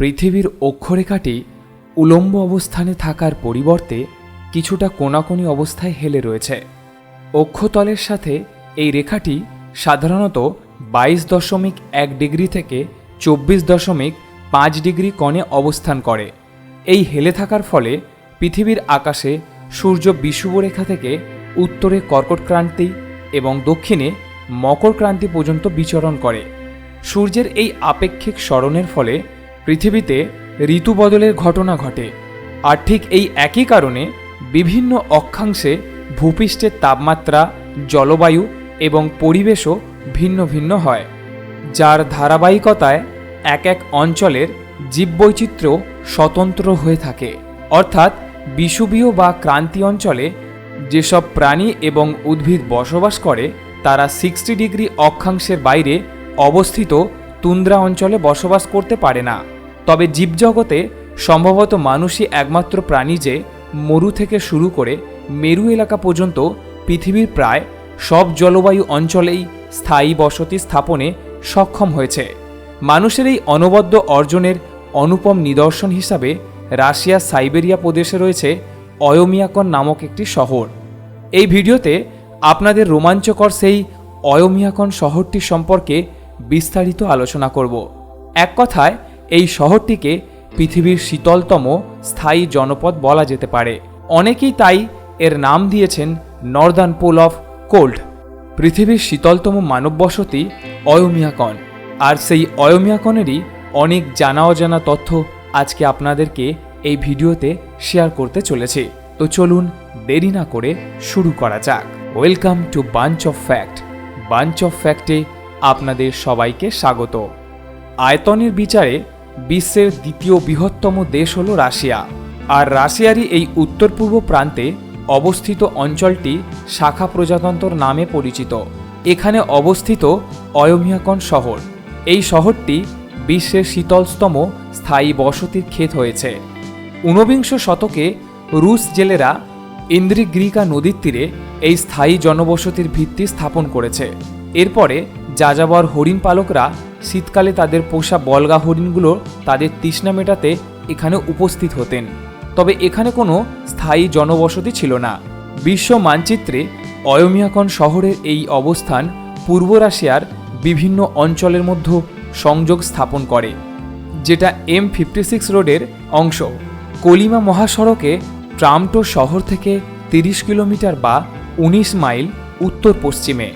পৃথিবীর অক্ষরেখাটি উলম্ব অবস্থানে থাকার পরিবর্তে কিছুটা কোনাকোনি অবস্থায় হেলে রয়েছে। অক্ষতলের সাথে এই রেখাটি সাধারণত বাইশ দশমিক এক ডিগ্রি থেকে চব্বিশ দশমিক পাঁচ ডিগ্রি কণে অবস্থান করে। এই হেলে থাকার ফলে পৃথিবীর আকাশে সূর্য বিষুবরেখা থেকে উত্তরে কর্কট ক্রান্তি এবং দক্ষিণে মকর ক্রান্তি পর্যন্ত বিচরণ করে। সূর্যের এই আপেক্ষিক স্মরণের ফলে পৃথিবীতে ঋতু বদলের ঘটনা ঘটে, আর ঠিক এই একই কারণে বিভিন্ন অক্ষাংশে ভূপৃষ্ঠের তাপমাত্রা, জলবায়ু এবং পরিবেশও ভিন্ন ভিন্ন হয়, যার ধারাবাহিকতায় এক এক অঞ্চলের জীববৈচিত্র্য স্বতন্ত্র হয়ে থাকে। অর্থাৎ বিষুবীয় বা ক্রান্তি অঞ্চলে যেসব প্রাণী এবং উদ্ভিদ বসবাস করে, তারা সিক্সটি ডিগ্রি অক্ষাংশের বাইরে অবস্থিত তুন্দ্রা অঞ্চলে বসবাস করতে পারে না। তবে জীবজগতে সম্ভবত মানুষই একমাত্র প্রাণী যে মরু থেকে শুরু করে মেরু এলাকা পর্যন্ত পৃথিবীর প্রায় সব জলবায়ু অঞ্চলেই স্থায়ী বসতি স্থাপনে সক্ষম হয়েছে। মানুষের এই অনবদ্য অর্জনের অনুপম নিদর্শন হিসাবে রাশিয়া সাইবেরিয়া প্রদেশে রয়েছে অয়োমিয়াকন নামক একটি শহর। এই ভিডিওতে আপনাদের রোমাঞ্চকর সেই অয়োমিয়াকন শহরটি সম্পর্কে বিস্তারিত আলোচনা করব। এক কথায় এই শহরটিকে পৃথিবীর শীতলতম স্থায়ী জনপদ বলা যেতে পারে। অনেকেই তাই এর নাম দিয়েছেন নর্দার্ন পোল অফ কোল্ড পৃথিবীর শীতলতম মানব বসতি অয়োমিয়াকন। আর সেই অয়োমিয়াকনেরই অনেক জানা অজানা তথ্য আজকে আপনাদেরকে এই ভিডিওতে শেয়ার করতে চলেছে। তো চলুন দেরি না করে শুরু করা যাক। Welcome to bunch of fact bunch of ফ্যাক্টে আপনাদের সবাইকে স্বাগত। আয়তনের বিচারে বিশ্বের দ্বিতীয় বৃহত্তম দেশ হল রাশিয়া। আর রাশিয়ারই এই উত্তর পূর্ব প্রান্তে অবস্থিত অঞ্চলটি শাখা প্রজাতন্ত্র নামে পরিচিত। এখানে অবস্থিত অয়মিয়াকন শহর। এই শহরটি বিশ্বের শীতলতম স্থায়ী বসতির ক্ষেত হয়েছে। ঊনবিংশ শতকে রুশ জেলেরা ইন্দ্রিগ্রিকা নদীর তীরে এই স্থায়ী জনবসতির ভিত্তি স্থাপন করেছে। এরপরে যাযাবর হরিণ পালকরা শীতকালে তাদের পোষা বলগা হরিণগুলো তাদের তৃষ্ণা মেটাতে এখানে উপস্থিত হতেন। তবে এখানে কোনো স্থায়ী জনবসতি ছিল না। বিশ্ব মানচিত্রে অয়মিয়াকন শহরের এই অবস্থান পূর্ব রাশিয়ার বিভিন্ন অঞ্চলের মধ্যে সংযোগ স্থাপন করে, যেটা এম ফিফটি সিক্স রোডের অংশ। কলিমা মহাসড়কে ট্রামটো শহর থেকে তিরিশ কিলোমিটার বা উনিশ মাইল উত্তর পশ্চিমে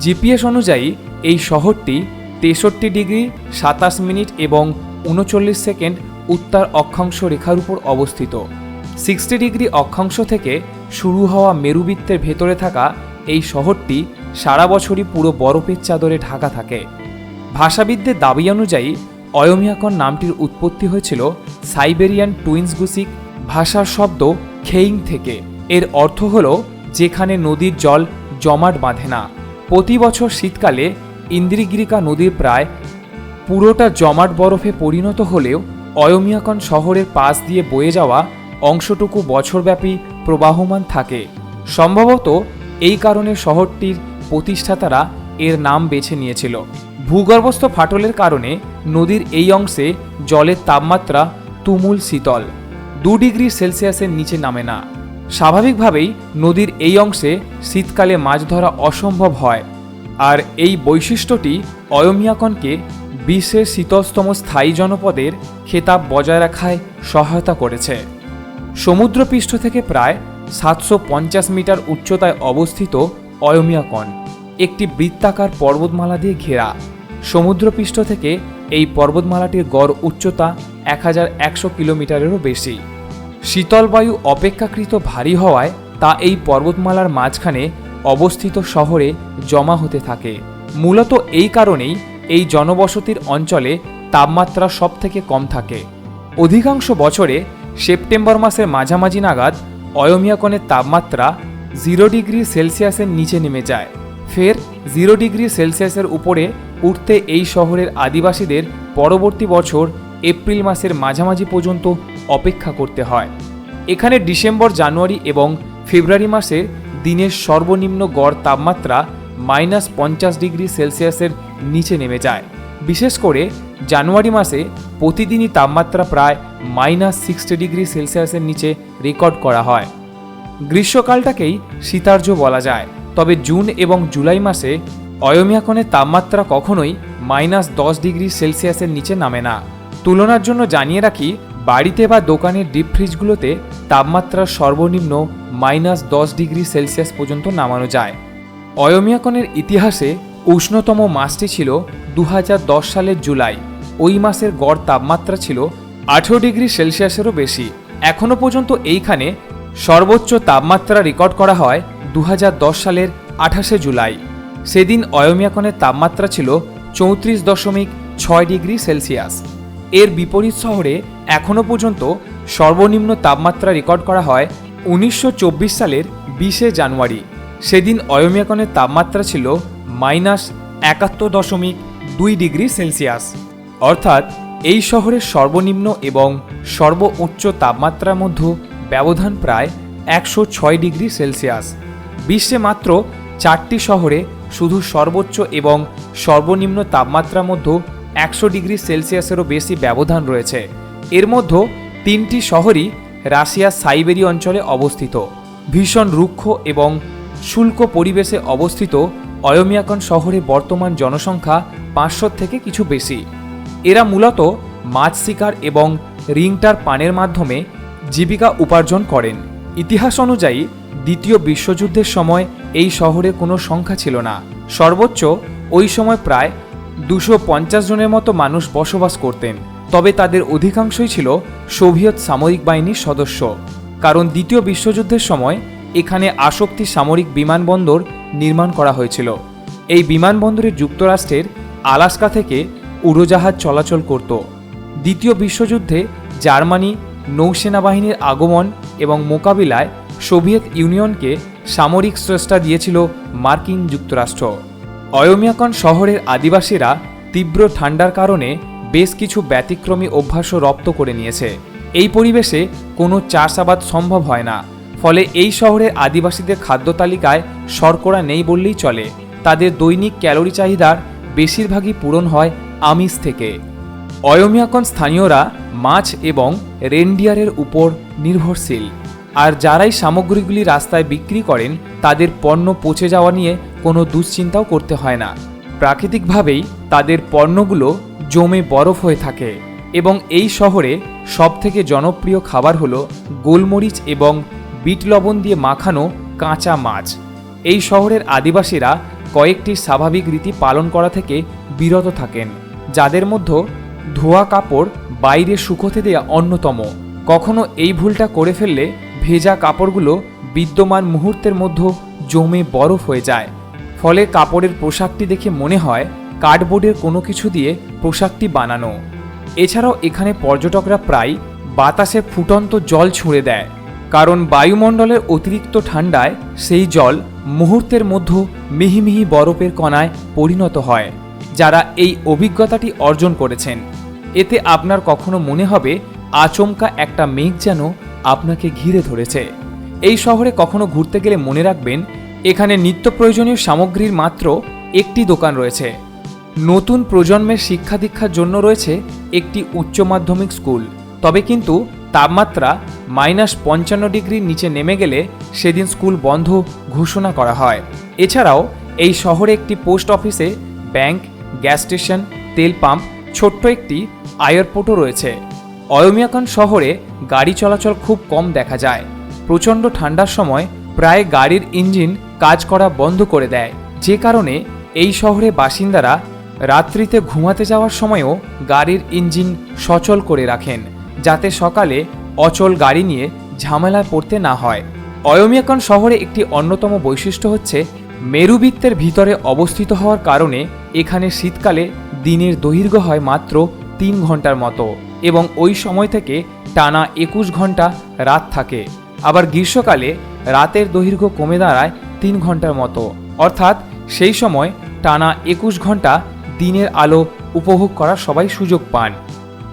জিপিএস অনুযায়ী এই শহরটি তেষট্টি ডিগ্রি, সাতাশ মিনিট এবং উনচল্লিশ সেকেন্ড উত্তর অক্ষাংশ রেখার উপর অবস্থিত। সিক্সটি ডিগ্রি অক্ষাংশ থেকে শুরু হওয়া মেরুবৃত্তের ভেতরে থাকা এই শহরটি সারা বছরই পুরো বরফের চাদরে ঢাকা থাকে। ভাষাবিদদের দাবি অনুযায়ী অয়মিয়াকন নামটির উৎপত্তি হয়েছিল সাইবেরিয়ান টুইন্স গুসিক ভাষার শব্দ খেইং থেকে। এর অর্থ হল, যেখানে নদীর জল জমাট বাঁধে না। প্রতি বছর শীতকালে ইন্দ্রিগিরিকা নদীর প্রায় পুরোটা জমাট বরফে পরিণত হলেও অয়মিয়াকন শহরের পাশ দিয়ে বয়ে যাওয়া অংশটুকু বছরব্যাপী প্রবাহমান থাকে। সম্ভবত এই কারণে শহরটির প্রতিষ্ঠাতারা এর নাম বেছে নিয়েছিল। ভূগর্ভস্থ ফাটলের কারণে নদীর এই অংশে জলের তাপমাত্রা তুমুল শীতল। দু ডিগ্রি সেলসিয়াসের নিচে নামে না। স্বাভাবিকভাবেই নদীর এই অংশে শীতকালে মাছ ধরা অসম্ভব হয়। আর এই বৈশিষ্ট্যটি অয়মিয়াকনকে বিশ্বের শীতলতম স্থায়ী জনপদের খেতাব বজায় রাখায় সহায়তা করেছে। সমুদ্রপৃষ্ঠ থেকে প্রায় সাতশো পঞ্চাশ মিটার উচ্চতায় অবস্থিত অয়মিয়াকন, একটি বৃত্তাকার পর্বতমালা দিয়ে ঘেরা। সমুদ্রপৃষ্ঠ থেকে এই পর্বতমালাটির গড় উচ্চতা এক হাজার একশো কিলোমিটারেরও বেশি। শীতল বায়ু অপেক্ষাকৃত ভারী হওয়ায় তা এই পর্বতমালার মাঝখানে অবস্থিত শহরে জমা হতে থাকে। মূলত এই কারণেই এই জনবসতির অঞ্চলে তাপমাত্রা সব থেকে কম থাকে। অধিকাংশ বছরে সেপ্টেম্বর মাসের মাঝামাঝি নাগাদ অয়মিয়াকনের তাপমাত্রা জিরো ডিগ্রি সেলসিয়াসের নিচে নেমে যায়। ফের জিরো ডিগ্রি সেলসিয়াসের উপরে উঠতে এই শহরের আদিবাসীদের পরবর্তী বছর এপ্রিল মাসের মাঝামাঝি পর্যন্ত অপেক্ষা করতে হয়। এখানে ডিসেম্বর, জানুয়ারি এবং ফেব্রুয়ারি মাসে দিনের সর্বনিম্ন গড় তাপমাত্রা মাইনাস পঞ্চাশ ডিগ্রি সেলসিয়াসের নিচে নেমে যায়। বিশেষ করে জানুয়ারি মাসে প্রতিদিনই তাপমাত্রা প্রায় মাইনাস সিক্সটি ডিগ্রি সেলসিয়াসের নিচে রেকর্ড করা হয়। গ্রীষ্মকালটাকেই শীতার্য বলা যায়। তবে জুন এবং জুলাই মাসে অয়মিয়াকনের তাপমাত্রা কখনোই মাইনাস দশ ডিগ্রি সেলসিয়াসের নিচে নামে না। তুলনার জন্য জানিয়ে রাখি বাড়িতে বা দোকানের ডিপ ফ্রিজগুলোতে তাপমাত্রা সর্বনিম্ন মাইনাস দশ ডিগ্রি সেলসিয়াস পর্যন্ত নামানো যায়। অয়মিয়াকনের ইতিহাসে উষ্ণতম মাসটি ছিল দু হাজার দশ সালের জুলাই। ওই মাসের গড় তাপমাত্রা ছিল আঠেরো ডিগ্রি সেলসিয়াসেরও বেশি। এখনও পর্যন্ত এইখানে সর্বোচ্চ তাপমাত্রা রেকর্ড করা হয় দু হাজার দশ সালের আঠাশে জুলাই। সেদিন অয়মিয়াকনের তাপমাত্রা ছিল চৌত্রিশ দশমিক ছয় ডিগ্রি সেলসিয়াস। এর বিপরীত শহরে এখনও পর্যন্ত সর্বনিম্ন তাপমাত্রা রেকর্ড করা হয় উনিশশো চব্বিশ সালের বিশে জানুয়ারি। সেদিন অয়মিয়াকনের তাপমাত্রা ছিল মাইনাস একাত্তর দশমিক দুই ডিগ্রি সেলসিয়াস। অর্থাৎ এই শহরের সর্বনিম্ন এবং সর্বোচ্চ তাপমাত্রার মধ্যে ব্যবধান প্রায় একশো ছয় ডিগ্রি সেলসিয়াস। বিশ্বে মাত্র চারটি শহরে শুধু সর্বোচ্চ এবং সর্বনিম্ন তাপমাত্রার মধ্যে একশো ডিগ্রি সেলসিয়াসেরও বেশি ব্যবধান রয়েছে। এর মধ্যে তিনটি শহরই রাশিয়ার সাইবেরি অঞ্চলে অবস্থিত। ভীষণ রুক্ষ এবং শুল্ক পরিবেশে অবস্থিত অয়মিয়াকন শহরে বর্তমান জনসংখ্যা পাঁচশো থেকে কিছু বেশি। এরা মূলত মাছ শিকার এবং রিংটার পানের মাধ্যমে জীবিকা উপার্জন করেন। ইতিহাস অনুযায়ী দ্বিতীয় বিশ্বযুদ্ধের সময় এই শহরে কোনো সংখ্যা ছিল না। সর্বোচ্চ ওই সময় প্রায় দুশো পঞ্চাশ জনের মতো মানুষ বসবাস করতেন, তবে তাদের অধিকাংশই ছিল সোভিয়েত সামরিক বাহিনীর সদস্য। কারণ দ্বিতীয় বিশ্বযুদ্ধের সময় এখানে আসক্তি সামরিক বিমানবন্দর নির্মাণ করা হয়েছিল। এই বিমানবন্দরে যুক্তরাষ্ট্রের আলাস্কা থেকে উড়োজাহাজ চলাচল করত। দ্বিতীয় বিশ্বযুদ্ধে জার্মানি নৌসেনা বাহিনীর আগমন এবং মোকাবিলায় সোভিয়েত ইউনিয়নকে সামরিক স্রষ্টা দিয়েছিল মার্কিন যুক্তরাষ্ট্র। অয়মিয়াকন শহরের আদিবাসীরা তীব্র ঠান্ডার কারণে বেশ কিছু ব্যতিক্রমী অভ্যাসও রপ্ত করে নিয়েছে। এই পরিবেশে কোনো চাষাবাদ সম্ভব হয় না। ফলে এই শহরের আদিবাসীদের খাদ্য তালিকায় শর্করা নেই বললেই চলে। তাদের দৈনিক ক্যালোরি চাহিদার বেশিরভাগই পূরণ হয় আমিষ থেকে। অয়মিয়াকন স্থানীয়রা মাছ এবং রেনডিয়ারের উপর নির্ভরশীল। আর যারাই সামগ্রীগুলি রাস্তায় বিক্রি করেন, তাদের পণ্য পচে যাওয়া নিয়ে কোনো দুশ্চিন্তাও করতে হয় না। প্রাকৃতিকভাবেই তাদের পণ্যগুলো জমে বরফ হয়ে থাকে এবং এই শহরে সবথেকে জনপ্রিয় খাবার হলো গোলমরিচ এবং বিট লবণ দিয়ে মাখানো কাঁচা মাছ। এই শহরের আদিবাসীরা কয়েকটি স্বাভাবিক রীতি পালন করা থেকে বিরত থাকেন, যাদের মধ্যে ধোয়া কাপড় বাইরে শুকোতে দেয়া অন্যতম। কখনো এই ভুলটা করে ফেললে ভেজা কাপড়গুলো বিদ্যমান মুহূর্তের মধ্যে জমে বরফ হয়ে যায়। ফলে কাপড়ের পোশাকটি দেখে মনে হয় কার্ডবোর্ডের কোনো কিছু দিয়ে পোশাকটি বানানো। এছাড়াও এখানে পর্যটকরা প্রায় বাতাসে ফুটন্ত জল ছুঁড়ে দেয়, কারণ বায়ুমণ্ডলের অতিরিক্ত ঠান্ডায় সেই জল মুহূর্তের মধ্যে মিহি মিহি বরফের কণায় পরিণত হয়, যারা এই অভিজ্ঞতাটি অর্জন করেছেন। এতে আপনার কখনো মনে হবে, আচমকা একটা মেঘ যেন আপনাকে ঘিরে ধরেছে। এই শহরে কখনো ঘুরতে গেলে মনে রাখবেন এখানে নিত্য প্রয়োজনীয় সামগ্রীর মাত্র একটি দোকান রয়েছে। নতুন প্রজন্মের শিক্ষা দীক্ষার জন্য রয়েছে একটি উচ্চ মাধ্যমিক স্কুল। তবে কিন্তু তাপমাত্রা মাইনাস পঞ্চান্ন ডিগ্রির নিচে নেমে গেলে সেদিন স্কুল বন্ধ ঘোষণা করা হয়। এছাড়াও এই শহরে একটি পোস্ট অফিসে ব্যাংক, গ্যাস স্টেশন, তেল পাম্প, ছোট্ট একটি এয়ারপোর্টও রয়েছে। অয়মিয়াকান শহরে গাড়ি চলাচল খুব কম দেখা যায়। প্রচণ্ড ঠান্ডার সময় প্রায় গাড়ির ইঞ্জিন কাজ করা বন্ধ করে দেয়। যে কারণে এই শহরে বাসিন্দারা রাত্রিতে ঘুমাতে যাওয়ার সময়ও গাড়ির ইঞ্জিন সচল করে রাখেন, যাতে সকালে অচল গাড়ি নিয়ে ঝামেলায় পড়তে না হয়। অয়মিয়াকন শহরে একটি অন্যতম বৈশিষ্ট্য হচ্ছে মেরুবৃত্তের ভিতরে অবস্থিত হওয়ার কারণে এখানে শীতকালে দিনের দৈর্ঘ্য হয় মাত্র তিন ঘণ্টার মতো এবং ওই সময় থেকে টানা একুশ ঘণ্টা রাত থাকে। আবার গ্রীষ্মকালে রাতের দৈর্ঘ্য কমে দাঁড়ায় তিন ঘণ্টার মতো। অর্থাৎ সেই সময় টানা একুশ ঘণ্টা দিনের আলো উপভোগ করার সবাই সুযোগ পান।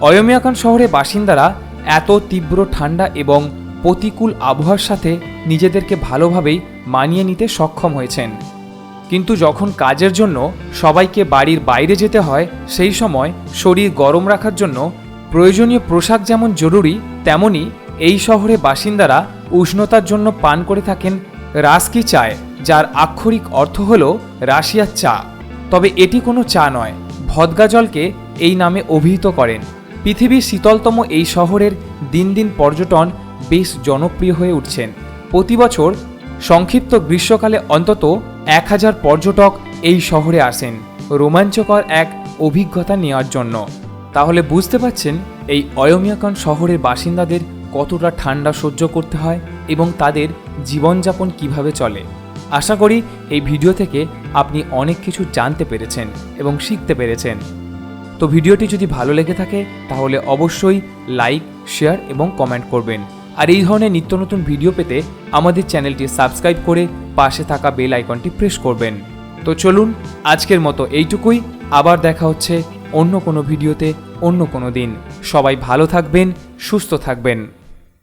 অয়মিয়াকান শহরে বাসিন্দারা এত তীব্র ঠান্ডা এবং প্রতিকূল আবহাওয়ার সাথে নিজেদেরকে ভালোভাবেই মানিয়ে নিতে সক্ষম হয়েছেন। কিন্তু যখন কাজের জন্য সবাইকে বাড়ির বাইরে যেতে হয়, সেই সময় শরীর গরম রাখার জন্য প্রয়োজনীয় পোশাক যেমন জরুরি, তেমনি এই শহরে বাসিন্দারা উষ্ণতার জন্য পান করে থাকেন রাস্কি চায়, যার আক্ষরিক অর্থ হল রাশিয়ার চা। তবে এটি কোনো চা নয়, ভদগা জলকে এই নামে অভিহিত করেন। পৃথিবীর শীতলতম এই শহরের দিন দিন পর্যটন বেশ জনপ্রিয় হয়ে উঠছেন। প্রতি বছর সংক্ষিপ্ত গ্রীষ্মকালে অন্তত এক হাজার পর্যটক এই শহরে আসেন, রোমাঞ্চকর এক অভিজ্ঞতা নেওয়ার জন্য। তাহলে বুঝতে পারছেন এই অয়মিয়াকন শহরের বাসিন্দাদের কতটা ঠান্ডা সহ্য করতে হয় এবং তাদের জীবনযাপন কীভাবে চলে। আশা করি এই ভিডিও থেকে আপনি অনেক কিছু জানতে পেরেছেন এবং শিখতে পেরেছেন। তো ভিডিওটি যদি ভালো লেগে থাকে, তাহলে অবশ্যই লাইক, শেয়ার এবং কমেন্ট করবেন। আর এই ধরনের নিত্য নতুন ভিডিও পেতে আমাদের চ্যানেলটি সাবস্ক্রাইব করে পাশে থাকা বেল আইকনটি প্রেস করবেন। তো চলুন, আজকের মতো এইটুকুই। আবার দেখা হচ্ছে অন্য কোনো ভিডিওতে অন্য কোনো দিন। সবাই ভালো থাকবেন, সুস্থ থাকবেন।